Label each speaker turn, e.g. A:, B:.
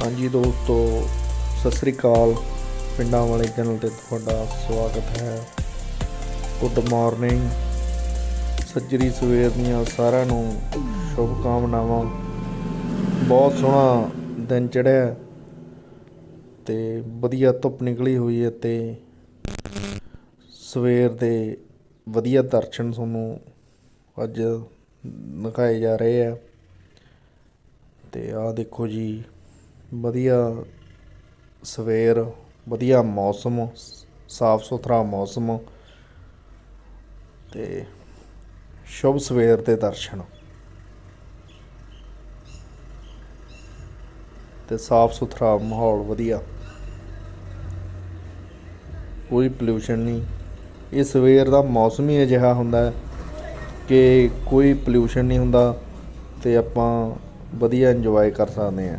A: ਹਾਂਜੀ ਦੋਸਤੋ, ਸਤਿ ਸ੍ਰੀ ਅਕਾਲ। ਪਿੰਡਾਂ ਵਾਲੇ ਚੈਨਲ ਤੇ ਤੁਹਾਡਾ ਸਵਾਗਤ ਹੈ। Good morning. ਸੱਜਰੀ ਸਵੇਰ ਦੀਆਂ ਸਾਰਿਆਂ ਨੂੰ ਸ਼ੁਭ ਕਾਮਨਾਵਾਂ ਬਹੁਤ ਸੋਹਣਾ ਦਿਨ ਚੜ੍ਹਿਆ ਤੇ ਵਧੀਆ ਧੁੱਪ ਨਿਕਲੀ ਹੋਈ ਹੈ ਤੇ ਸਵੇਰ ਦੇ ਵਧੀਆ ਦਰਸ਼ਨ ਤੁਹਾਨੂੰ ਅੱਜ ਦਿਖਾਏ ਜਾ ਰਹੇ ਆ। ਤੇ ਆਹ ਦੇਖੋ ਜੀ ਵਧੀਆ ਸਵੇਰ, ਵਧੀਆ ਮੌਸਮ, ਸਾਫ਼ ਸੁਥਰਾ ਮੌਸਮ ਤੇ ਸ਼ੁਭ ਸਵੇਰ ਦੇ ਦਰਸ਼ਨ। ਤੇ ਸਾਫ਼ ਸੁਥਰਾ ਮਾਹੌਲ ਵਧੀਆ। ਕੋਈ ਪੋਲਿਊਸ਼ਨ ਨਹੀਂ। ਇਹ ਸਵੇਰ ਦਾ ਮੌਸਮ ਹੀ ਅਜਿਹਾ ਹੁੰਦਾ ਹੈ ਕਿ ਕੋਈ ਪੋਲਿਊਸ਼ਨ ਨਹੀਂ ਹੁੰਦਾ ਤੇ ਆਪਾਂ ਵਧੀਆ ਇੰਜੋਏ ਕਰ ਸਕਦੇ ਹਾਂ।